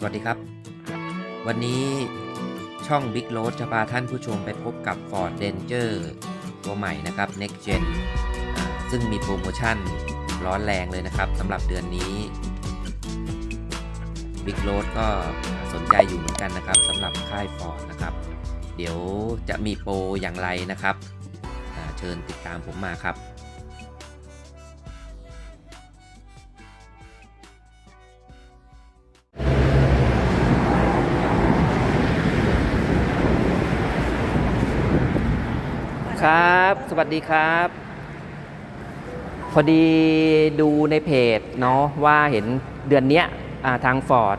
สวัสดีครับ วันนี้ช่อง Big Road จะพาท่านผู้ชมไปพบกับ Ford Ranger ตัวใหม่นะครับ Next Gen ซึ่งมีโปรโมชั่นร้อนแรงเลยนะครับสำหรับเดือนนี้ Big Road ก็สนใจอยู่เหมือนกันนะครับสำหรับค่าย Ford นะครับ เดี๋ยวจะมีโปรอย่างไรนะครับ เชิญติดตามผมมาครับ ครับ สวัสดีครับ พอดีดูในเพจเนาะว่าเห็นเดือนเนี้ยอ่าทางฟอร์ด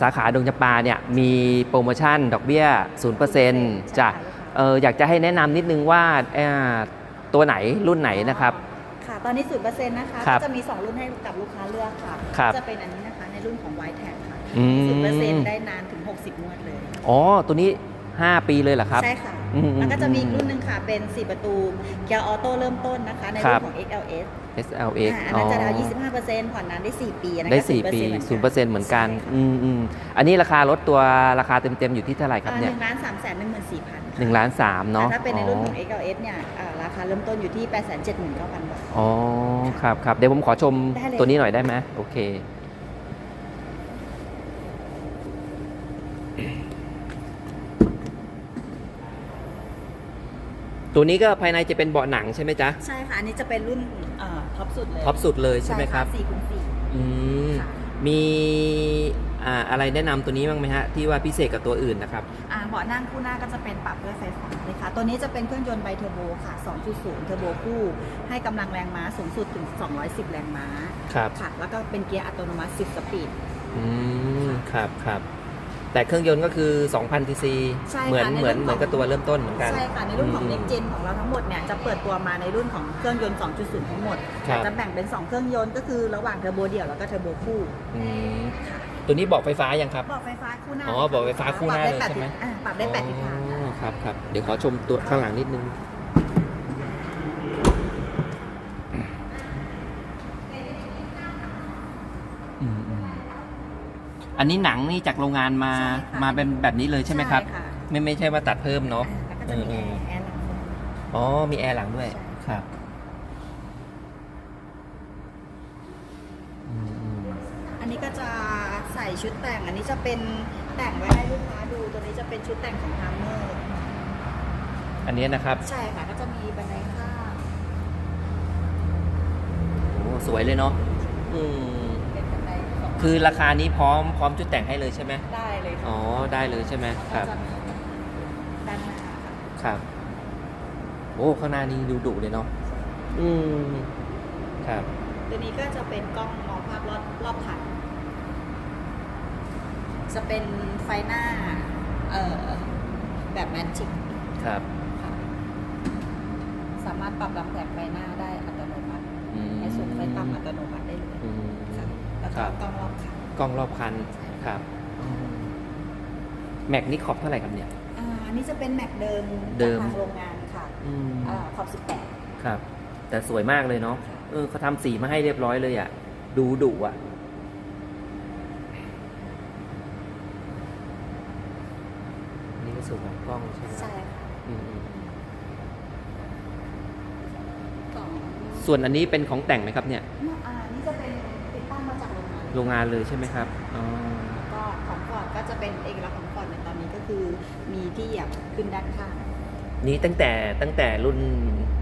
สาขาดงจำปาเนี่ยมีโปรโมชั่นดอกเบี้ย 0%จ้ะเอออยากจะให้แนะนำนิดนึงว่าเอ่อตัวไหนรุ่นไหนนะครับ ค่ะ ตอนนี้ 0%นะคะครับก็จะมี 2 รุ่นให้กับลูกค้าเลือกค่ะครับจะเป็นอันนี้นะคะในรุ่นของ White Tag ค่ะอืม0%ได้นานถึง 60งวดเลย อ๋อ ตัวนี้ 5 ปีเลยเหรอครับ ใช่ค่ะอืมแล้วก็จะมีอีกรุ่นหนึ่งค่ะ เป็น 4 ประตูเกียร์ออโต้เริ่มต้นนะคะ ในครัรุ่บนของ XLS SLX อ่าอันนั้นจะดาวน์25%ผ่อนนานได้ 4 ปีอันนั้นได้ก็4ปี 0%เหมือนกันใช่ค่ะอืมอืมอันนี้ราคาลดตัวราคาเต็มๆ อยู่ที่เท่าไหร่ครับอ่าเนี่ย1ล้าน3แสน14,000ค่ะหนึ่งล้านสามเนาะแต่ถ้าเป็นในรุ่นของ XLS เนี่ยอ่าราคาเริ่มต้นอยู่ที่879,000บาทอ๋อครับครับเดี๋ยวผมขอชมได้เลยตัวนี้หน่อยได้ไหมโอเค ตัวนี้ก็ภายในจะเป็นเบาะหนังใช่ไหมจ๊ะ ใช่ค่ะ อันนี้จะเป็นรุ่นเอ่อท็อปสุดเลยท็อปสุดเลยใช่ไหมครับ4คูณ4อืม ค่ะมีอ่าอะไรแนะนำตัวนี้บ้างไหมฮะ ที่ว่าพิเศษกับตัวอื่นนะครับ อ่าเบาะนั่งคู่หน้าก็จะเป็นปรับด้วยไฟฟ้าเลยค่ะ ตัวนี้จะเป็นเครื่องยนต์ไบเทอร์โบค่ะ 2.0 เทอร์โบคู่ ให้กำลังแรงม้าสูงสุดถึง 210 แรงม้า ครับ ค่ะ แล้วก็เป็นเกียร์อัตโนมัติ 10 สปีด อืม ครับครับ แต่เครื่องยนต์ก็คือ2,000ซีซีใช่ค่ะเหมือนในเหมือนรุ่นของ เหมือนกับตัวเริ่มต้นเหมือนกัน ใช่ค่ะในรุ่นของอืม Next Gen ของเราทั้งหมดเนี่ยจะเปิดตัวมาในรุ่นของเครื่องยนต์ 2.0 ทั้งหมดครับ จะแบ่งเป็น 2 เครื่องยนต์ก็คือระหว่างเทอร์โบเดี่ยวแล้วก็เทอร์โบคู่ อืมตัวนี้บอกไฟฟ้ายังครับ บอกไฟฟ้าคู่หน้าอ๋อบอกไฟฟ้าคู่หน้าเลยปรับด้ใช่ไหมแปดทิศอ่าปรับได้แปดทิศทาง อ๋อครับครับเดี๋ยวขอชมตัวข้างหลังนิดนึง อันนี้หนังนี่จากโรงงานมาใช่ค่ะ มาเป็นแบบนี้เลยใช่ไหมครับใช่ค่ะไม่ไม่ใช่ว่าตัดเพิ่มเนาะอ่าแล้วก็จะมีเอแออร์แอร์หลังด้วย อ๋อ มีแอร์หลังด้วยใช่ครับอืมอืมอันนี้ก็จะใส่ชุดแต่ง อันนี้จะเป็นแต่งไว้ให้ลูกค้าดู ตัวนี้จะเป็นชุดแต่งของฮาร์เมอร์ อันนี้นะครับ ใช่ค่ะ ก็จะมีบันไดข้าง โอ้ สวยเลยเนาะ อืม คือราคานี้พร้อมพร้อมชุดแต่งให้เลยใช่ไหมได้เลยค่ะอ๋อได้เลยใช่ไหมคแล้วรับ ก็จะมีด้านหน้าค่ะครับ โอ้ข้างหน้านี้ดูดุเลยเนาะอืมครับ ตัวนี้ก็จะเป็นกล้องมองภาพรอบรอบคันจะเป็นไฟหน้าเอ่อแบบแมนจิกครับ ค่ะสามารถปรับลำแสงไฟหน้าได้อัตโนมัติ อืมในส่วนไฟต่ำอัตโนมัติได้เลย อืมค่ะ แล้วครัก็บกล้องรอบคันกล้องรอบคันครับอืมแม็กนี่ขอบเท่าไหร่ครับเนี่ยอ่าอันนี้จะเป็นแม็กเดิมเดิมจากทางโรงงานค่ะอืมอ่าขอบ18ครับ แต่สวยมากเลยเนาะค่ะเออเขาทำสีมาให้เรียบร้อยเลยอะ ดูดุอะนี่ก็สูงของกล้องใช่ไหมใช่ค่ะอืมอืมกล่องส่วนอันนี้เป็นของแต่งไหมครับเนี่ย โรงงานโรงงานเลยใช่ไหมครับอ๋อ แล้วก็ของฟอร์ดก็จะเป็นเอกลักษณ์ของฟอร์ดในตอนนี้ก็คือมีที่เหยียบขึ้นด้านข้างนี่ตั้งแต่ตั้งแต่รุ่น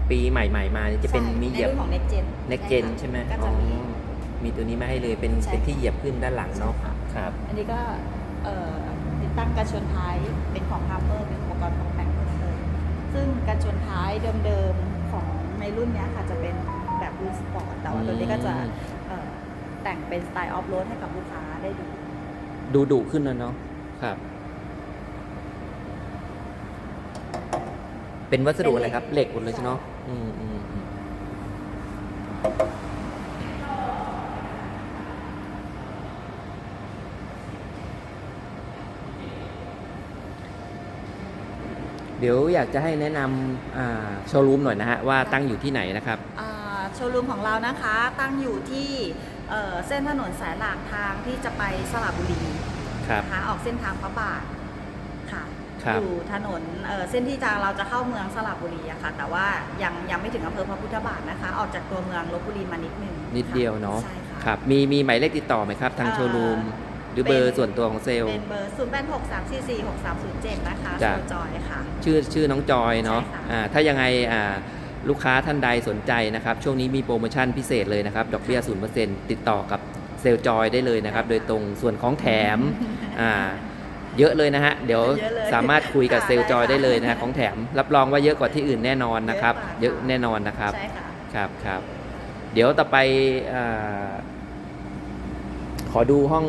ปีใหม่ๆมาเนี่ยจะเป็นใช่มีเหยียบ ในรุ่นของ next gen next gen ค่ะใช่ไหมก็อ๋จะอมี มีตัวนี้มาให้เลยเป็นใช่เป็นที่เหยียบขึ้นด้านหลังเนาะใช่ค่ะ ครับอันนี้ก็เอ่อติดตั้งกันชนท้ายเป็นของ h a r m e r เป็นอุปกรณ์ของแต่งเพิ่มเติมซึ่งกันชนท้ายเดิมๆของในรุ่นเนี้ยค่ะจะเป็นแบบรุ่นสปอร์ตแต่ว่าตัวนี้ก็จะเอ่อ แต่งเป็นสไตล์ออฟโรดให้กับลูกค้าได้ดู ดูดุขึ้นแล้วเนาะครับ เป็นวัสดุอะไรครับ เหล็กหมดเลยใช่เนาะอืมอืมอืมเดี๋ยวอยากจะให้แนะนำโชว์รูมหน่อยนะฮะ ว่าตั้งอยู่ที่ไหนนะครับอ่าโชว์รูมของเรานะคะตั้งอยู่ที่ เอ่อเส้นถนนสายหลักทางที่จะไปสระบุรีครับ นะคะออกเส้นทางพระบาทค่ะครับ อยู่ถนนเอ่อเส้นที่จะเราจะเข้าเมืองสระบุรีอะค่ะ แต่ว่ายังยังไม่ถึงอำเภอพระพุทธบาทนะคะ ออกจากตัวเมืองลบบุรีมานิดนึงนิดเดียวเนาะ ใช่ค่ะครับ มีมีหมายเลขติดต่อไหมครับ ทางเอ่อโชว์รูม หรือเบอร์ส่วนตัวของเซลล์ เป็นเบอร์ 0 8 6 3 4 4 6 3 0 7 นะคะจ้ะโซจอยค่ะ ชื่อชื่อน้องจอยเนาะ ใช่ค่ะ อ่า ถ้ายังไงอ่า ลูกค้าท่านใดสนใจนะครับ ช่วงนี้มีโปรโมชั่นพิเศษเลยนะครับ ดอกเบี้ย 0%ติดต่อกับเซลล์จอยได้เลยนะครับ โดยตรงส่วนของแถมอ่าเยอะเลยนะฮะ เดี๋ยวเยอะเลยสามารถคุยกับค่ะเซลล์จอยได้ได้ค่ะเลยนะฮะของแถม รับรองว่าเยอะกว่าที่อื่นแน่นอนนะครับ เยเยอะอะกว่าแน่นอนนะครับใช่ค่ะครับครับเดี๋ยวต่อไปอาขอดูห้อง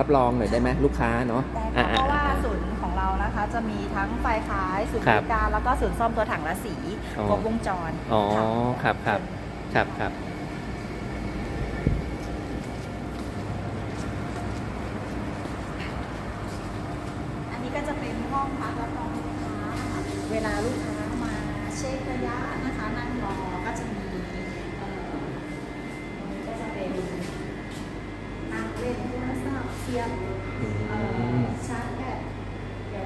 รับรองหน่อยได้ไหมลูกค้าเนาะได้อ่ค่ะเพราะว่าอ่ศูนย์ ของเรานะคะ จะมีทั้งไฟขายศูนย์ครับบริการแล้วก็ศูนย์ซ่อมตัวถังและสีอ๋อครบวงจรอ๋อค่ะครับครับครับครับอันนี้ก็จะเป็นห้องพักรับรองลูกค้านะคะเวลาลูกค้ามาเช็คระยะนะคะนั่งรอก็จะมีเอ่อตรงนี้ก็จะเป็นนั่งเล่นโทรศัพท์เสียบอืเอ่มอชาร์จแบตเกี่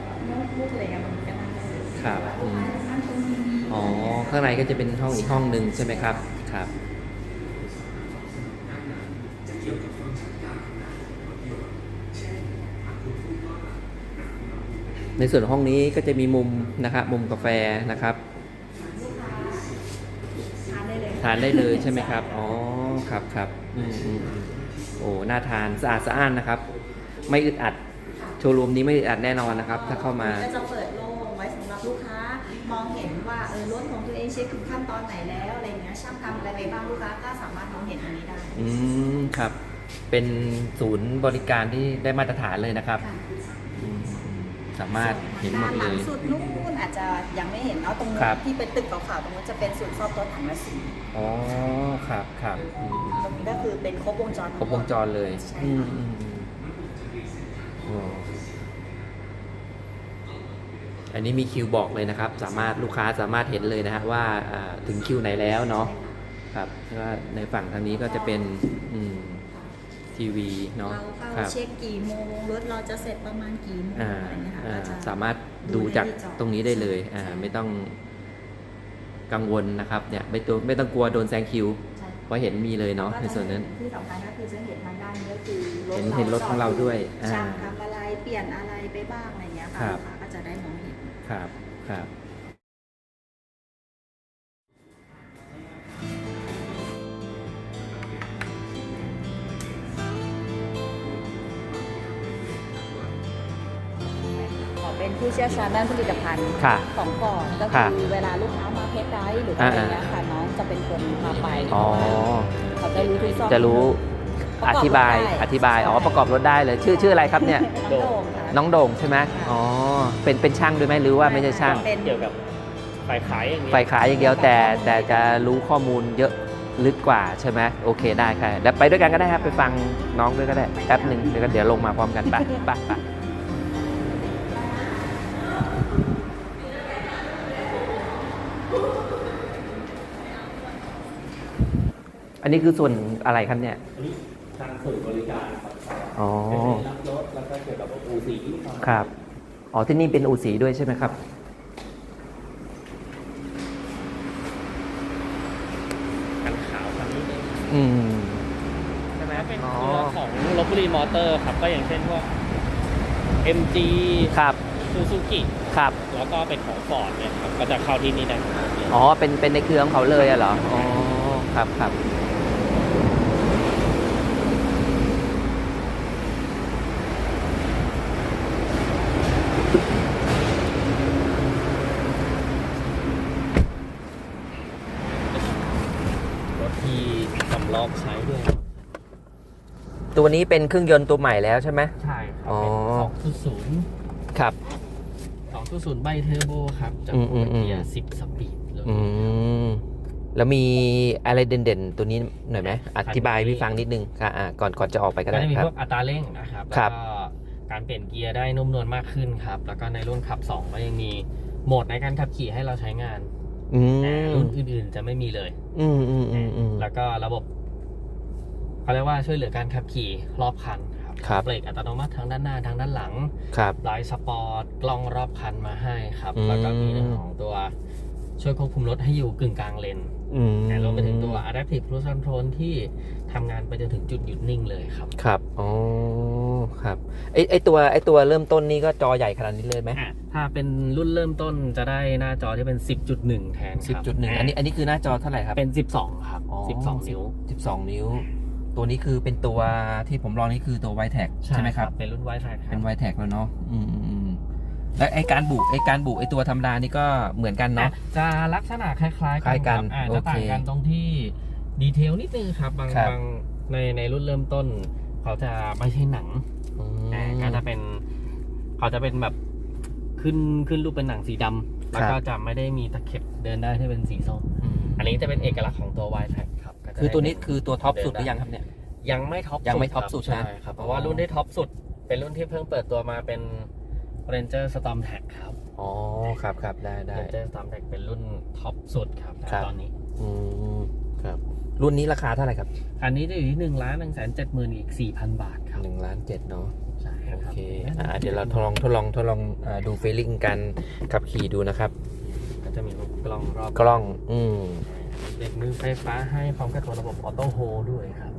ยวกับโน้ตบุ๊กอะไรอย่างเงี้ยมันก็นั่งได้เลยครับอืมนั่งตรงนี้อ๋อ ข้างในก็จะเป็นห้องอีกห้องหนึ่งใช่ไหมครับ ครับ ในส่วนห้องนี้ก็จะมีมุมนะครับ มุมกาแฟนะครับลูกค้าทานได้เลยทานได้เลยใช่ไหมครับ อ๋อ ครับครับอืมอืมอืมโอ้ น่าทาน สะอาดสะอ้านนะครับ ไม่อึดอัด โชว์รูมนี้ไม่อึดอัดแน่นอนนะครับ ถ้าเข้ามาก็จะเปิดโล่งไว้สำหรับลูกค้า มองเห็นว่าเออรถของตัวเองเช็คถึงขั้นตอนไหนแล้วอะไรเงี้ยช่างทำอะไรไปบ้างลูกค้าก็สามารถมองเห็นตรงนี้ได้ อืมครับ เป็นศูนย์บริการที่ได้มาตรฐานเลยนะครับค่ะอืมอืมสามารถเห็นหมดด้านหเลลังยสุดนู่นอาจจะยังไม่เห็นเนาะตรงนู้ครันบที่เป็นตึกขาวๆตรงนู้นจะเป็นศูนย์ซ่อมรถถังและสีอ๋อครับครับอืมอืมตรงนี้ก็คือเป็นครบวงจร ครบวงจรเลยใช่อืมค่ะ อืมอืมโอ้ อันนี้มีคิวบอกเลยนะครับ สามารถลูกค้าสามารถเห็นเลยนะฮะว่าอ่าถึงคิวไหนแล้วเนาะครับว่าในฝั่งทางนี้ก็จะเป็นอืมทีวีเนาะเราเข้าครับเช็คกี่โมงรถเราจะเสร็จประมาณกี่โมงอ่าอะไรเงี้ยค่ะอ่าก็จะสามารถดูจากดูได้ที่จอตรงนี้ได้เลยอ่าใช่ไม่ต้องกังวลนะครับเนี่ยไม่ตัวไม่ต้องกลัวโดนแซงคิวใช่เพราะเห็นมีเลยเนาะในส่วนนั้นที่สำคัญก็คือจะเห็นทา งด้านนี้ก็คือรถเห็นเห็นรถของเราด้วยอ่าช่างทำอะไรเปลี่ยนอะไรไปบ้างอะไรเงี้ยครัค่ะบลูกค้าก็จะได้มองเห็น ครับครับ ขอเป็นผู้เชี่ยวชาญด้านผลิตภัณฑ์ ค่ะ ของก่อนก็ค่ะคือเวลาลูกค้ามาเพชรไดหรืออะไรเงี้ยค่ะน้องจะเป็นคนพาไปอ๋อเขาจะรู้ทุกซอกจะรู้ประ อกอบธิบายรถได้อธิบายอ๋อประกอบรถได้เลยชื่อชื่ออะไรครับเนี่ยน้องโด่งค่ะน้องโด่งใช่ไหมอ๋อเป็นเป็นช่างด้วยไหมหรือว่าไม่ใช่ช่างเป็นเกี่ยวกับฝ่ายขายอย่างนี้ไฟขายอย่างเดียวแต่แต่จะรู้ข้อมูลเยอะลึกกว่าใช่ไหมโอเคได้ค่ะเดี๋ยวไปด้วยกันก็ได้ครับไปฟังน้องด้วยก็ได้แป๊บหนึ่งเดี๋ยวก็เดี๋ยวลงมาพร้อมกันไปไปไปอันนี้คือส่วนอะไรครับเนี่ยอันนี้ ทางศูนย์บริการครับอ๋อเป็นรับรถแล้วก็เกี่ยวกับอูสีครับ อ๋อที่นี่เป็นอู่สีด้วยใช่ไหมครับกันขาวคันนี้เองอืมใช่ไหมเป็นอ๋อตัวของลบบุรีมอเตอร์ครับ ก็อย่างเช่นพวก MG ครับซูซูกิครับ แล้วก็เป็นของฟอร์ดเนี่ยครับก็จะเข้าที่นี่ได้อ๋อเป็นเป็นในเครือของเขาเลยอะเหรออ๋อครับครับ รถที่สำรองใช้ด้วย ตัวนี้เป็นเครื่องยนต์ตัวใหม่แล้วใช่ไหม ใช่ครัอ๋อเป็นสองศูนย์ครับ สองศูนย์ใบเทอร์โบครับ จากอืมอืมอืม เกียร์สิบสปีดเลย อืมแล้วมีอะไรเด่นๆ ตัวนี้หน่อยไหมอธิบายให้พี่ฟังนิดนึงค่ะอ่าก่อนก่อนจะออกไปก็ก็ได้จะมีครัพบ วกอัตราเร่งนะครับครัแล้วบ ก็การเปลี่ยนเกียร์ได้นุ่มนวลมากขึ้นครับ แล้วก็ในรุ่นขับ 2 ก็ยังมีโหมดในการขับขี่ให้เราใช้งานอืแต่มรุ่นอื่นๆจะไม่มีเลย อืมอืมอืมอืมแล้วก็ระบบ เขาเรียกว่าช่วยเหลือการขับขี่รอบคันครับครับเบรกอัตโนมัติทางด้านหน้าทางด้านหลังครับไลท์สปอร์ตกล้องรอบคันมาให้ครับอืมแล้วก็มีเรื่องของตัวช่วยควบคุมรถให้อยู่กึ่งกลางเลนอืมรวมไปถึงตัว Adaptive Cruise Control ที่ทำงานไปจนถึงจุดหยุดนิ่งเลยครับ ครับ อ๋อ ครับไอไอตัวไอตัวเริ่มต้นนี่ก็จอใหญ่ขนาดนี้เลยไหมอะถ้าเป็นรุ่นเริ่มต้นจะได้หน้าจอที่เป็น 10.1 แทนสิบครับจุดหนึ่งอันนี้อันนี้คือหน้าจอเท่าไหร่ครับ เป็น 12 ครับอ๋อ12 นิ้วสิบสองนิ้ว ตัวนี้คือเป็นตัวที่ผมลองนี่คือตัวไวแท็กใช่ไหมครับ เป็นรุ่นไวท์แท็กคเป็รันบไวแท็กแล้วเนาะอืมอืมอืมแล้วไอการบุไอการบุไอตัวธรรมดานี่ก็เหมือนกันเนาะอะจะลักษณะคล้ายๆคล้ายกันครับอะโอจะเคต่างกันตรงที่ดีเทลนิดนึงครับบางครับบางในในรุ่นเริ่มต้น เขาจะไม่ใช่หนังอืมอ่าก็จะเป็นเขาจะเป็นแบบขึ้นขึ้นรูปเป็นหนังสีดำแล้วครับก็จะไม่ได้มีตะเข็บเดินได้ที่เป็นสีส้มอืมอันนี้จะเป็นเอกลักษณ์ของตัว y t ครับก็จะคือตัวนี้ได้คือตัวท็อปสุดหรือยังครับเนี่ย ยังไม่ท็อปยังไม่ท็อปครับสุดนะใช่ครับเพราะว่ารุ่นที่ท็อปสุด เป็นรุ่นที่เพิ่งเปิดตัวมาเป็น Ranger Storm Tag ครับ อ๋อ ครับครับได้ได้ Ranger Storm Tag เป็นรุ่นท็อปสุดครับณครับตอนนี้ อืมครับ รุ่นนี้ราคาเท่าไหร่ครับ อันนี้จะอยู่ที่หนึ่งล้านหนึ่งแสนเจ็ดหมื่นอีกสี่พันบาทครับหนึ่งล้านเจ็ดเนาะใช่โอครับเคอ่าเดี๋ยวเราทดลองทดลองทดลองอ่าดูฟีลลิ่งการขับขี่ดูนะครับ ก็จะมีรูปกล้องรอบกล้อง อืม เด็กมือไฟฟ้าให้พร้อมกับตัวระบบออโต้โฮด้วยครับ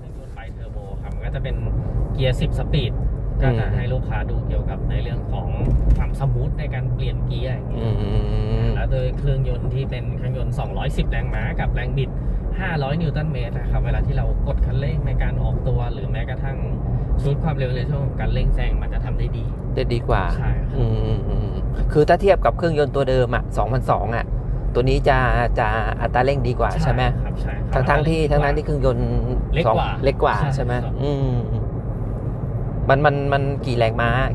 ในตัวไฟเทอร์โบครับมันก็จะเป็นเกียร์ 10 สปีด ก็จะให้ลูกค้าดูเกี่ยวกับในเรื่องของความสมูทในการเปลี่ยนเกียร์อย่างอืเงี้ยมแล้วโดยเครื่องยนต์ที่เป็นเครื่องยนต์ 210 แรงม้ากับแรงบิด 500 นิวตันเมตรนะครับ เวลาที่เรากดคันเร่งในการออกตัวหรือแม้กระทั่ง ชุดความเร็วในช่วงของการเร่งแซงมันจะทำได้ดีจะดีกว่า ใช่ครับอืมอืมอืมคือถ้าเทียบกับเครื่องยนต์ตัวเดิมอะ2002อะ ตัวนี้จะจะอัตราเร่งดีกว่าใช่ไหมครับใช่ครับทั้งทั้งที่ทั้งนั้นที่เครื่องยนต์เล็กสองกว่าเล็กกว่าใช่ใช่ไหมครับ อืมมันมันมันกี่แรงม้า อะ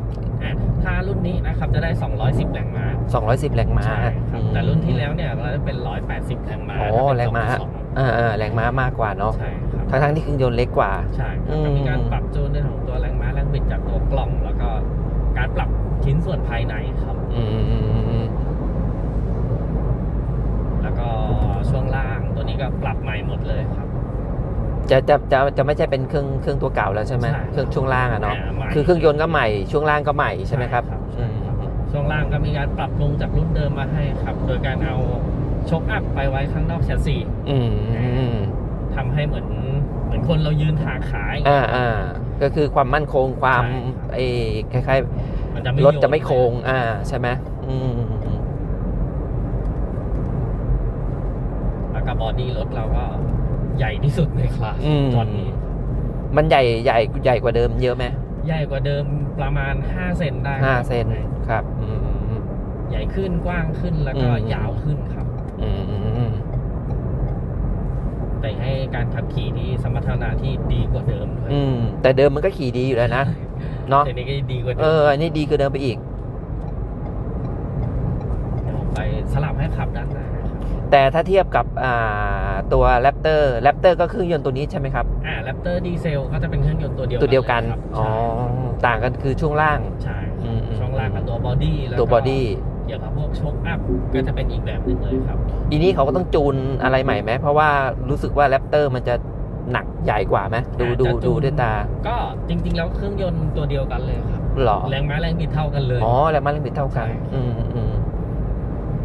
ถ้ารุ่นนี้นะครับจะได้ 210 แรงม้า210 แรงม้าใช่ครับอืมแต่รุ่นที่แล้วเนี่ยเราจะเป็น 180 แรงม้าอ๋อถ้เป็นแรงม้า2.2อ่าอ่าแรงม้ามากกว่าเนาะใช่ครับ ทั้งทั้งที่เครื่องยนต์เล็กกว่า ใช่คอืรับมก็มีการปรับจูนเรื่องของตัวแรงม้าแรงบิดจากตัวกล่อง แล้วก็การปรับชิ้นส่วนภายในครับอืมอืมอืมอืมแล้วก็ช่วงล่างตัวนี้ก็ปรับใหม่หมดเลยครับ จะจะจะจะไม่ใช่เป็นเครื่องเครื่องตัวเก่าแล้วใช่ไหมใช่ครับเครื่องช่วงล่างอะเนาะอ่ใหม่คือเครื่องยนต์ก็ใหม่ช่วงล่างก็ใหม่ใช่ไหมครับใช่ครับอืมช่วงล่างก็มีการปรับปรุงจากรุ่นเดิมมาให้ครับ โดยการเอาชกอัพไปไว้ข้างนอกแชสซีอืมอืมอืมทำให้เหมือนเห มือนคนเรายืนถาขาอย่างอ่าเงี้ยอ่าก็คือความมั่นคงความใช่ครับไอ้คล้ายมันจะไม่ๆรถจะไม่โยนโค้งอ่าใช่ไหมอืมอืมอืมแล้วก็บอดี้รถเราก็ใหญ่ที่สุดในคลาสอืมตอนนี้ มันใหญ่ใหญ่ใหญ่กว่าเดิมเยอะไหมใหญ่กว่าเดิมประมาณ5เซนได้ห้าครับเซนครับอืมอืมใหญ่ขึ้นกว้างขึ้นแล้วก็อืมยาวขึ้นครับ อืมอืมอืม แต่ให้การขับขี่ที่สมรรถนะที่ดีกว่าเดิมด้วยอืม แต่เดิมมันก็ขี่ดีอยู่แล้วนะเนาะแต่นี้ก็ดีกว่าเอเดิอมอันนี้ดีกว่าเดิมไปอีกเดี๋ยวผมไปสลับให้ขับด้านหน้านะครับแต่ถ้าเทียบกับอ่าตัวแรปเตอร์แรปเตอร์ก็เครื่องยนต์ตัวนี้ใช่ไหมครับอ่าแรปเตอร์ดีเซลก็จะเป็นเครื่องยนต์ตัวเดียวตัวเดียวกันลครับอ๋อต่างกันคือช่วงล่างใช่อืมอืมช่วงล่างกับตัวบอดี้แล้วตัวบอดี้เกี่ยวกับพวกโชคอัพก็จะเป็นอีกแบบหนึ่งเลยครับ อีนี้เขาก็ต้องจูนอะไรใหม่ไหมเพราะว่ารู้สึกว่าแรปเตอร์มันจะหนักใหญ่กว่าไหมดูดูอาจจะจูนดูด้วยตา ก็จริง ๆ แล้วเครื่องยนต์ตัวเดียวกันเลยครับหรอแรงม้าแรงบิดเท่ากันเลยอ๋อแรงม้าแรงบิดเท่ากันใช่อืมอืม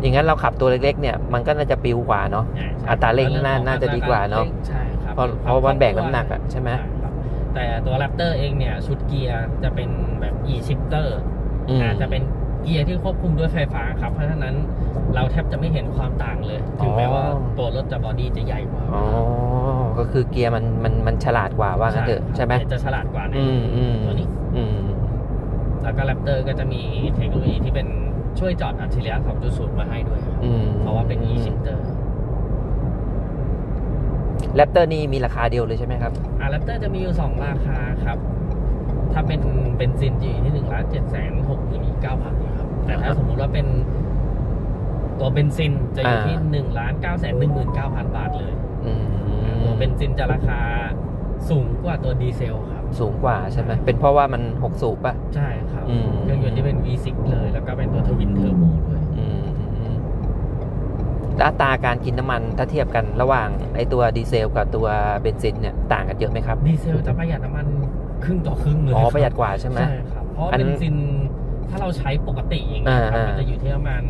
อย่างนั้นเราขับตัวเล็กๆเนี่ยมันก็น่าจะปิวกว่าเนาะใช่ใช่อัตราเร่งน่าแวน่าจะดีกว่าเนอะใช่ครับเพราะเพราะมันแบ่งน้ำหนักอะใช่ไหมครับแต่ตัวแรปเตอร์เองเนี่ยชุดเกียร์จะเป็นแบบ e shifter อืมอาจจะเป็น เกียร์ที่ควบคุมด้วยไฟฟ้าครับ เพราะฉะนั้นเราแทบจะไม่เห็นความต่างเลย ถึงแม้ว่าอ๋อตัวรถจะบอดี้จะใหญ่กว่าอ๋อก็คือเกียร์มันมันมันฉลาดกว่าว่างั้นเถอะใช่ไหมครับจะฉลาดกว่าในอืมอืมตัวนี้อืมแล้วก็แรปเตอร์ก็จะมีเทคโนโลยีที่เป็นช่วยจอดอัจฉริยะ2.0 มาให้ด้วยครับอืมเพราะว่าเป็น e shifter แรปเตอร์นี่มีราคาเดียวเลยใช่ไหมครับ อ่าแรปเตอร์จะมีอยู่ 2 ราคาครับ ถ้าเป็นเบนซินจะอยู่ที่1ล้าน7แสน6หมื่นเก้าพันครับ แต่ถ้าสมมุติว่าเป็น ตัวเบนซินจะอยู่ที่1ล้าน9แสน1หมื่นเก้าพันบาทเลยอืมตัวเบนซินจะราคาสูงกว่าตัวดีเซลครับ สูงกว่าใช่ไหมเป็นเพราะว่ามันหกสูบป่ะ ใช่ครับอืมเครื่องยนต์ที่เป็น V6 เลย แล้วก็เป็นตัวทวินเทอร์โบด้วยอืมอืมแล้วอัตราการกินน้ำมันถ้าเทียบกันระหว่างไอตัวดีเซลกับตัวเบนซินเนี่ยต่างกันเยอะไหมครับ ดีเซลจะประหยัดน้ำมัน ครึ่งต่อครึ่งเลยอ๋อคบประหยัดกว่าใช่ไหมใช่ครับเพราะอันเบนซินถ้าเราใช้ปกติอย่างเงี้ยครับอ่ามันจะอยู่ที่ประมาณ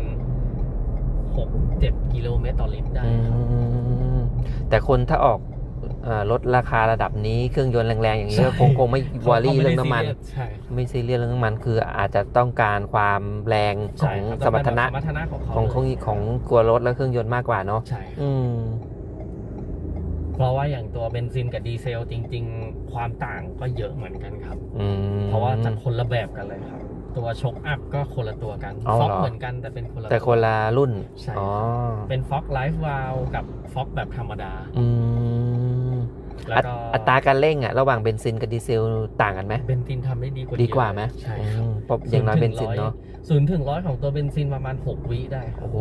หกเจ็ดกิโลเมตรต่อลิตรได้อืครับมแต่คนถ้าออกเอ่อรถราคาระดับนี้เครื่องยนต์แรงๆอย่างนี้ก็คงคงไม่วอรี่เรื่องน้ำมันใช่ครับไม่ซีเรียสเรื่องน้ำมัน คืออาจจะต้องการความแรงขใช่องครับสมรรถนะสมรรถนะของเขาของของเลยของตัวรถและเครื่องยนต์มากกว่าเนาะใช่ครับอืม เพราะว่าอย่างตัวเบนซินกับดีเซลจริง ๆ ความต่างก็เยอะเหมือนกันครับ อืม เพราะว่าจะคนละแบบกันเลยครับ ตัวชกอัพก็คนละตัวกันเอาฟ็อกเหรอเหมือนกันแต่เป็นคนละ แต่คนละรุ่น ใช่อ๋อ เป็นฟ็อกไลฟ์วาลกับฟ็อกแบบธรรมดา อืมแล้วอัตก็อัตราการเร่งอะระหว่างเบนซินกับดีเซลต่างกันไหม เบนซินทำได้ดีกว่าดีกว่าเยอะไหมใช่ครับอืมเพราะอย่างน้อยเบนซินเนาะ ศูนย์ถึงร้อยของตัวเบนซินประมาณ 6 วิได้ครับโอ้โห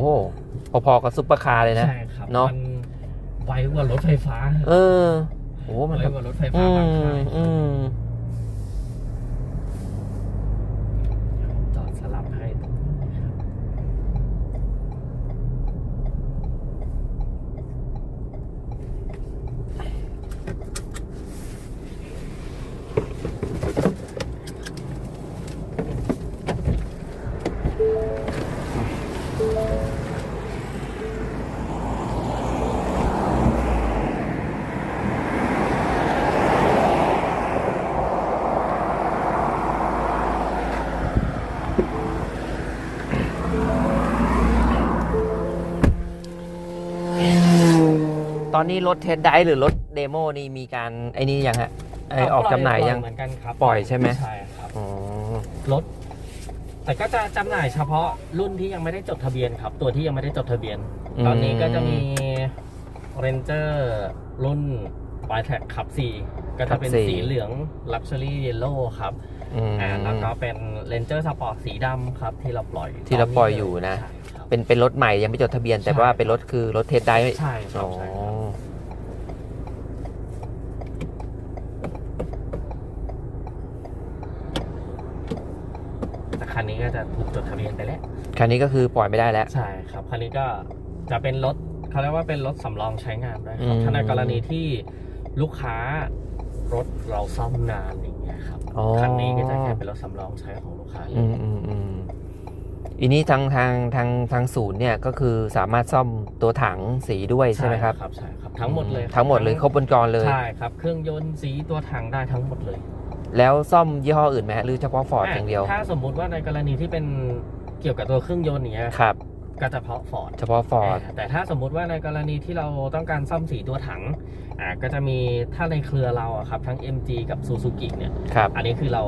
พอๆกับซุปเปอร์คาร์เลยนะ ใช่ครับเนอะ มัน ไวกว่ารถไฟฟ้า เออโอ้โหมันไวแบบกว่ารถไฟอืฟ้าบางมคันอืม อนนี้รถเทสไดหรือรถเดโมนี่มีการไอ้นี่ยังฮะไอออกจำหน่ายยัง เหมือนกันครับปล่อยใช่ไหม ใช่ครับอ๋อรถ แต่ก็จะจำหน่ายเฉพาะรุ่นที่ยังไม่ได้จดทะเบียนครับ ตัวที่ยังไม่ได้จดทะเบียน ตอนนี้ก็จะมี Ranger รุ่น y t r a c ขับ4ก็จะเป็นสีเหลือง Luxury Yellow ครับอืม อ่าแล้วก็เป็น Ranger Sport สีดำครับ ที่เราปล่อยที่เราปล่อยอยู่นะ ใช่ครับ เป็นเป็นรถใหม่ยังไม่จดทะเบียนแต่ใช่ว่าเป็นรถคือรถเทสได ใช่ครัอ๋บอใช่ครับแต่คั นนี้ก็จะถูกจดทะเบียนไปแล้วคันนี้ก็คือปล่อยไม่ได้แล้ว ใช่ครับคันนี้ก็จะเป็นรถเขาเรียกว่าเป็นรถสำรองใช้งานด้วยครับอืม ถ้าในกรณีที่ลูกค้ารถเราซ่อมนานอย่างเงี้ยครับอ๋อคันนี้ก็จะแค่เป็นรถสำรองใช้ของลูกค้าเลอืยมอืมอืมอีนี้ทางทางทางทางศูนย์เนี่ยก็คือสามารถซ่อมตัวถังสีด้วยใช่ไหมครับครับใช่ครับ ทั้งหมดเลยครับทั้งหมดเลยครบวงจรเลย ใช่ครับ เครื่องยนต์สีตัวถังได้ทั้งหมดเลย แล้วซ่อมยี่ห้ออื่นไหมฮะหรือเฉพาะฟอร์ดอย่างเดียว ถ้าสมมุติว่าในกรณีที่เป็นเกี่ยวกับตัวเครื่องยนต์อย่างเนี้ยครับก็เฉพาะฟอร์ดเฉพาะฟอร์ดแต่ถ้าสมมุติว่าในกรณีที่เราต้องการซ่อมสีตัวถังอ่าก็จะมีถ้าในเครือเราอะครับทั้ง MG กับ Suzuki เนี่ยครับอันนี้คือเรา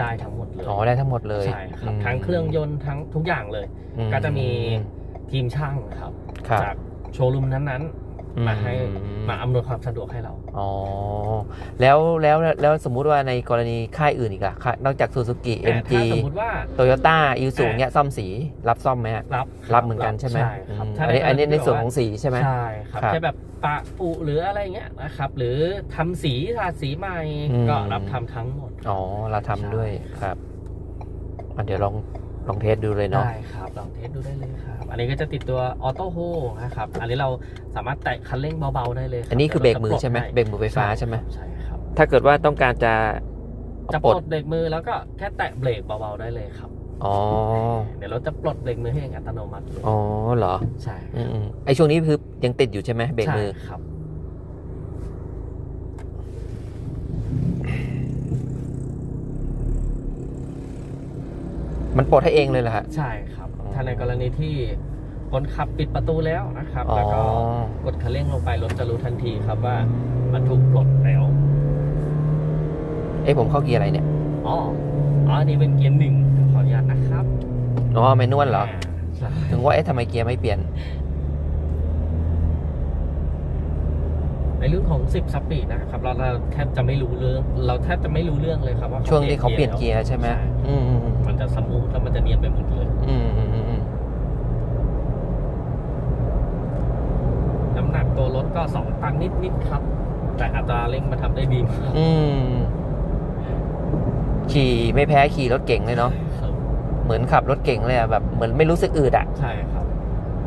ได้ทั้งหมดเลยอ๋อได้ทั้งหมดเลยใช่ครับมทั้งเครื่องยนต์ทั้งทุกอย่างเลยอืก็จะมีทีมช่างครับครับจากโชว์รูมนั้นๆ มาให้อืมมาอำนวยความสะดวกให้เราอ๋อแล้วแล้วแล้วสมมุติว่าในกรณีค่ายอื่นอีกอะค่ายนอกจากซูซูกิแต่ MG ถ้าสมมติว่าโตโยต้าอิวสูเนี่ยซ่อมสีรับซ่อมไหมฮะรับรับเหมือนกันใช่ไหมใช่ครับอืมถ้าอันนี้อันนี้ในกรณีส่วนที่ของสีใช่ไหมใช่ครับครับแค่แบบปะปุหรืออะไรเงี้ยนะครับ หรือทำสีทาสีใหม่อืมก็รับทำทั้งหมดอ๋อเราทำด้วยครับอะเดี๋ยวลอง ลองเทสดูเลยเนาะ ได้ครับลองเทสดูได้เลยครับ อันนี้ก็จะติดตัวออโต้โฮนะครับ อันนี้เราสามารถแตะคันเร่งเบาๆได้เลยรับอันนี้คือเบรกมือดี๋ยวาใช่ไหมจะปลดเบรกมือไฟฟ้าใช่ไหมใช่ครับ ถ้าเกิดว่าต้องการจะจะปปลลดดเบรกมือแล้วก็แค่แตะเบรกเบาๆได้เลยครับอ๋อเดี๋ยวเราจะปลดเบรกมือให้เองอัตโนมัติเลยอ๋อเหรอ ใช่อืมๆไอช่วงนี้คือยังติดอยู่ใช่ไหมเบรกมือใช่ครับ มันปลดให้เองเลยเหรอฮะ ใช่ครับอ๋อถ้าในกรณีที่คนขับปิดประตูแล้วนะครับ อ๋อ แล้วก็กดคันเร่งลงไปรถจะรู้ทันทีครับว่ามันถูกปลดแล้ว เอ้ผมเข้าเกียร์อะไรเนี่ย อ๋อ อ๋ออันนี้เป็นเกียร์หนึ่งขออนุญาตนะครับอ๋อแมนนวลเหรอาใช่ถึงว่าเอ๊ะทำไมเกียร์ไม่เปลี่ยน ในเรื่องของ 10สปีดนะครับเราเราแทบจะไม่รู้เรื่อง เราแทบจะไม่รู้เรื่องเลยครับว่าช่วงที่เขาเปลี่ยนเกียร์ใช่ไหมอืมอืมมัน จะสมูทแล้วมันจะเนียนไปหมดเลยอืมอืมอืมอืมน้ำหนักตัวรถก็2ตันนิดๆครับ แต่อัตราเร่งมาทำได้ดีมากอืมขี่ไม่แพ้ขี่รถเก่งเลยเนาะครับเหมือนขับรถเก่งเลยอะแบบเหมือนไม่รู้สึกอืดอะใช่ครับ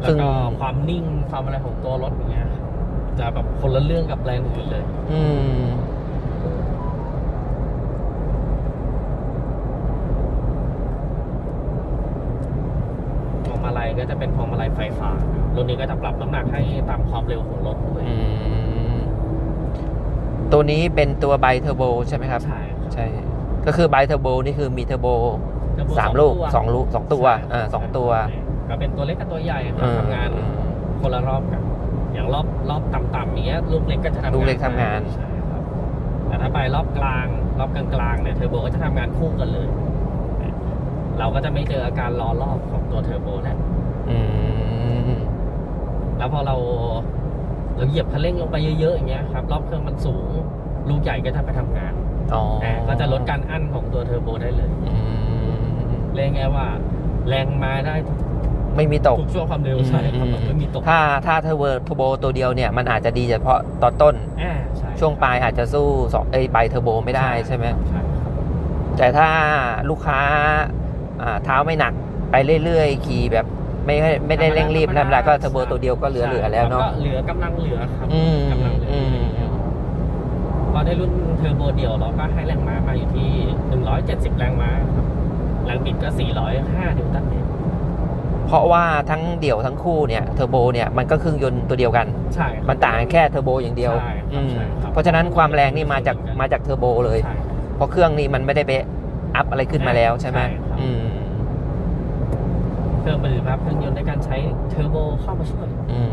แล้ซึ่วง ก็ความนิ่งความอะไรของตัวรถอย่างเงี้ยครับจะแบบคนละเรื่องกับแบรนด์อื่นเลย อืม พวงมาลัย ก็จะเป็นพวงมาลัยไฟฟ้า รุ่นนี้ก็จะปรับน้ำหนักให้ตามความเร็วของรถด้วยอืมตัวนี้เป็นตัวไบเทอร์โบใช่ไหมครับ ใช่ครับใช่ ก็คือไบเทอร์โบนี่คือมีเทอร์โบเทอร์โบสามองลูกตัวสองลูกสองตัวใช่อ่าสองตัว ก็เป็นตัวเล็กกับตัวใหญ่ครับอืมทำงานคนละรอบกัน อย่างรอบรอบต่ำๆอย่างเงี้ยลูกเล็กก็จะทำงานลูกเล็กทำงาน ใช่ครับแต่ถ้าไปรอบกลาง รอบกลางๆเนี่ยเทอร์โบก็จะทำงานคู่กันเลย เราก็จะไม่เจออาการล้อรอบของตัวเทอร์โบแล้วอืม แล้วพอเราเราเหยียบคันเร่งลงไปเยอะๆอย่างเงี้ยครับรอบเครื่องมันสูง ลูกใหญ่ก็จะไปทำงานอ๋ออ่าก็จะลดการอั้นของตัวเทอร์โบได้เลยอืมเรียกไงว่า แรงมาได้ทุกไม่มีตกทุกช่วงความเร็วใช่ครับแบบไม่มีตกถ้าถ้าเทอร์โบเทอร์โบตัวเดียวเนี่ย มันอาจจะดีเฉพาะตอนต้นอ่าใช่ช่วงปลายอาจจะสู้สองเอ้ยไบเทอร์โบไม่ได้ใช่ไหมใช่ครับแต่ถ้าลูกค้าอ่าเท้าไม่หนักไปเรื่อยๆ ขี่แบบ ไม่ให้ไม่ได้เร่งรีบนั่นแหละก็เทอร์โบตัวเดียวก็เหลือเหลือแล้วเนาะก็เหลือกำลังเหลือครับอืมกำลังเหลืออืมพอได้รุ่นเทอร์โบเดียวเราก็ให้แรงม้ามาอยู่ที่ 170 แรงม้าครับแรงบิดก็ 405นิวตันเมตรเพราะว่าทั้งเดี่ยวทั้งคู่เนี่ยเทอร์โบเนี่ยมันก็เครื่องยนต์ตัวเดียวกัน ใช่ครับมันต่างกันแค่เทอร์โบอย่างเดียวใช่ครับอืมใช่ครับเพราะฉะนั้นความแรงนี่มาจากมาจากเทอร์โบเลย ใช่ครับเพราะเครื่องนี้มันไม่ได้ไปอัพอะไรขึ้นมาแล้วใช่ไหมใช่ครับ อืม เครื่องมือครับเครื่องยนต์ในการใช้เทอร์โบเข้ามาช่วยอืม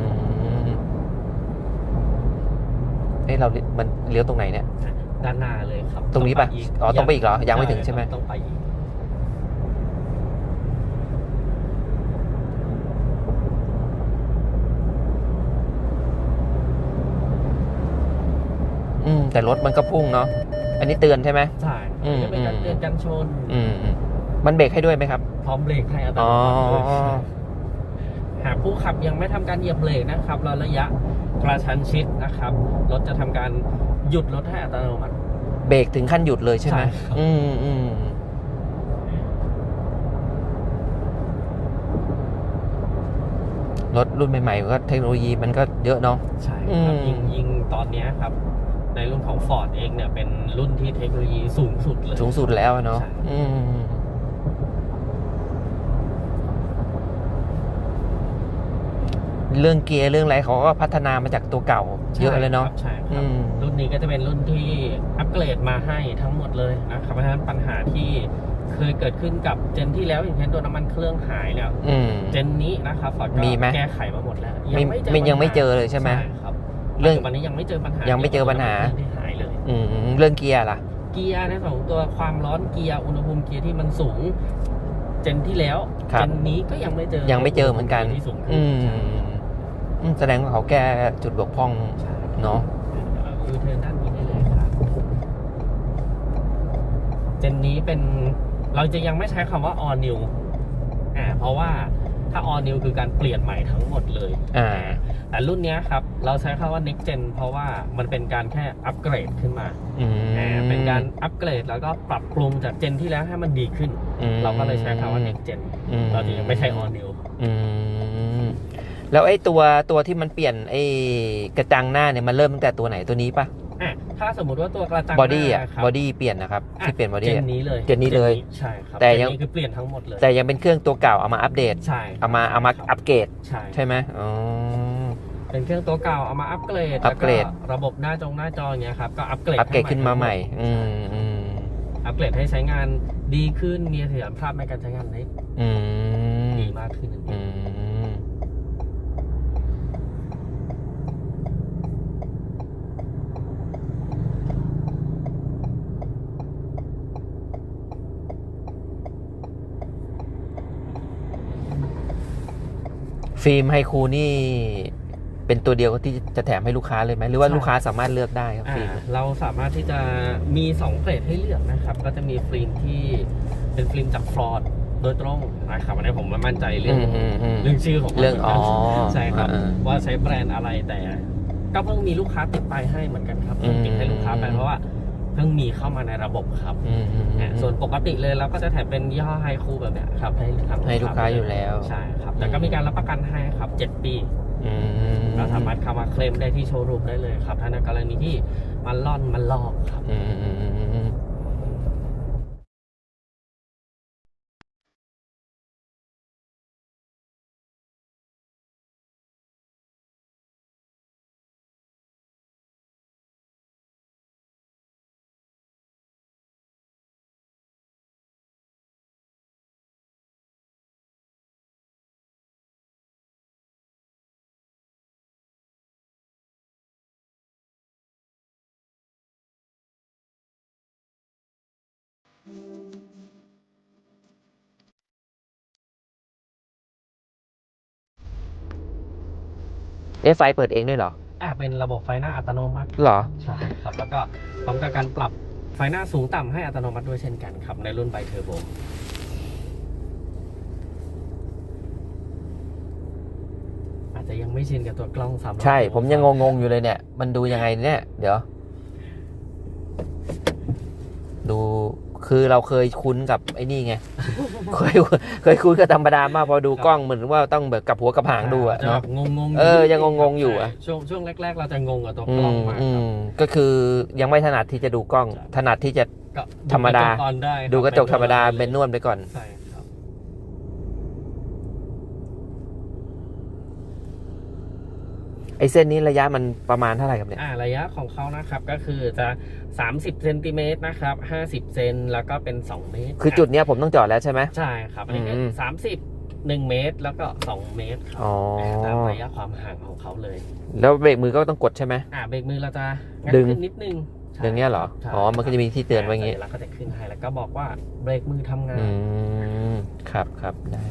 เอ้เรา มันเลี้ยวตรงไหนเนี่ย ด้านหน้าเลยครับ ตรงนี้ปะกอ๋อ ต้องไปอีกเหรอ ยังไม่ถึงใช่ไหมครับต้องไปอีก อืม แต่รถมันก็พุ่งเนาะ อันนี้เตือนใช่ไหมใช่อืมจะเป็นการเตือนกันชน อืม มันเบรกให้ด้วยไหมครับ พร้อมเบรกให้อัตอ๋โนอมัติด้วย หากผู้ขับยังไม่ทำการเหยียบเบรกนะครับเราระยะกระชั้นชิดนะครับ รถจะทำการหยุดรถให้อัตโนมัติ เบรกถึงขั้นหยุดเลยใช่ไหมใช่ครับ อืมอืมรถรุ่นใหม่ๆก็เทคโนโลยีมันก็เยอะเนาะ ใช่ครับอืม ยิงยิงตอนเนี้ยครับ ในรุ่นของ Ford เองเนี่ยเป็นรุ่นที่เทคโนโลยีสูงสุดเลย สูงสุดแล้วอะเนาะใช่ อืม เรื่องเกียร์เรื่องอะไรเขาก็พัฒนามาจากตัวเก่าเยอะเลยเนาะใช่ครับอืมรุ่นนี้ก็จะเป็นรุ่นที่อัปเกรดมาให้ทั้งหมดเลยนะครับเพราะฉะนั้นปัญหาที่เคยเกิดขึ้นกับเจนที่แล้วอย่างเช่นตัวน้ำมันเครื่องหายเนี่ยอืมเจนนี้นะครับฟอร์ดมีไหมแก้ไขมาหมดแล้วไม่ไม่ยังไม่เจอเลยใช่ไหมครับเรื่องปัจจุบันนี้ยังไม่เจอปัญหายัยังไม่เจอปัญหาที่หายเลยอืมเรื่องเกียร์ล่ะ เกียร์ในสองตัวความร้อนเกียร์อุณหภูมิเกียร์ที่มันสูง เจนที่แล้วครับเจนนี้ก็ยังไม่เจอยังไม่เจอเหมือนกันที่สูงขึ้นอืมอืม แสดงว่าเขาแก้จุดบกพร่องใช่เนาะยูเทิร์นด้านนี้ได้เลยครับเจนนี้เป็นเราจะยังไม่ใช้คำว่า all new อ่าเพราะว่าถ้า all new คือการเปลี่ยนใหม่ทั้งหมดเลยอ่าแต่รุ่นเนี้ยครับ เราใช้คำว่า next gen เพราะว่ามันเป็นการแค่อัปเกรดขึ้นมาอืมอ่าเป็นการอัปเกรดแล้วก็ปรับปรุงจากเจนที่แล้วให้มันดีขึ้นอืมเราก็เลยใช้คำว่า next gen อืมเราจะยังไม่ใช่ all new อืม แล้วไอ้ตัวตัวที่มันเปลี่ยนไอ้กระจังหน้าเนี่ยมันเริ่มตั้งแต่ตัวไหนตัวนี้ปะอะถ้าสมมุติว่าตัวกระจังบอดี้หอะน้าครับบอดี้เปลี่ยนนะครับที่เปลี่ยนบอเจดี้นนี้เลยเจนนี้เลยใช่ครับแต่ยัง เจนนี้คือเปลี่ยนทั้งหมดเลยแต่ยังเป็นเครื่องตัวเก่าเอามาอัปเดต ใช่เอามาเอามาอัปเกรดใช่ใช่ไหมอ๋อ เป็นเครื่องตัวเก่าเอามาอัปเกรดอัปเกรด แล้วระบบหน้าจงหน้าจออย่างเงี้ยครับก็อัปเกรดอัปเกรดขึ้นมาใหม่ทั้งอืมอืมอัปเกรดให้ใช้งานดีขึ้นมีประสิทธิภาพในการใช้งานได้อืมดีมากขึ้นนั่นเออืงม ฟิล์มไฮคูนี่เป็นตัวเดียวที่จะแถมให้ลูกค้าเลยไหมหรือว่าลูกค้าสามารถเลือกได้ครับอ่าฟิล์มเราสามารถที่จะมี2เกรดให้เลือกนะครับ ก็จะมีฟิล์มที่เป็นฟิล์มจากฟลอร์ดโดยตรงนะครับอันนี้ผมไม่มั่นใจเรื่องอืมอืมอืมเรื่องชื่อของมันเรื่องอ๋อใช่ครับ อ่าว่าใช้แบรนด์อะไรแต่ ก็เพิ่งมีลูกค้าติดไปให้เหมือนกันครับอืม ติดให้ลูกค้าไปเพราะว่า เพิ่งมีเข้ามาในระบบครับอืมอืมอือะมส่วนปกติเลยเราก็จะแถมเป็นยี่ห้อไฮคูแบบเนี้ยครับให้ทางให้ลูกค้าอยู่แล้ว ใช่ครับ แต่ก็มีการรับประกันให้ครับ 7 ปี อืมก็สามารถเข้ามาเคลมได้ที่โชว์รูมได้เลยครับถ้าในกรณีที่มันล่อนมันลอกครับ อืมอืมอืมอืม เอ๊ะไฟเปิดเองด้วยเหรอ อะเป็นระบบไฟหน้าอัตโนมัติเหรอ ใช่ครับแล้วก็พร้อมกับการปรับไฟหน้าสูงต่ำให้อัตโนมัติด้วยเช่นกันครับ ในรุ่นไบเทอร์โบอาจจะยังไม่ชินกับตัวกล้อง3ใช่ ผมยังงงๆอยู่เลยเนี่ย มันดูยังไงเนี่ย เดี๋ยว ดู คือเราเคยคุ้นกับไอ้นี่ไง เคยเคยคุ้นกับธรรมดามากพอดูกล้องเหมือนว่าต้องแบบกับหัวกับหางดูอะจะแบเนาะบงงๆเออยังงงๆอยู่อะใช่ช่วงช่วงแรก ๆ เราจะงงกับตัวอืกล้องมมากอืครับมก็คือยังไม่ถนัดที่จะดูกล้องใช่ถนัดที่จะก็ธรรมดากะจกก่อนได้คบดูกระจกธรรมดาลยเป็นนวลไปก่อน ใช่ครับ ไอ้เส้นนี้ระยะมันประมาณเท่าไหร่ครับเนี่ย อ่าระยะของเขานะครับก็คือจะ 30เซนติเมตรนะครับ50เซนแล้วก็เป็น 2 เมตรคือจุดเนี้ยผมต้องจอดแล้วใช่ไหม ใช่ครับอันนี้ก็อืม สามสิบหนึ่งเมตรแล้วก็ 2 เมตรครับอ๋อ ตามระยะความห่างของเขาเลย แล้วเบรกมือก็ต้องกดใช่ไหม อ่าเบรกมือเราจะงัดึง ขึ้นนิดนึงใช่ดึงเนี้ยเหรอใช่อ๋อ มันก็จะมีที่เตือนไว้อย่างงี้สัญลักษณ์ก็จะขึ้นให้แล้วก็บอกว่าเบรกมือทำงาน อืม ครับครับได้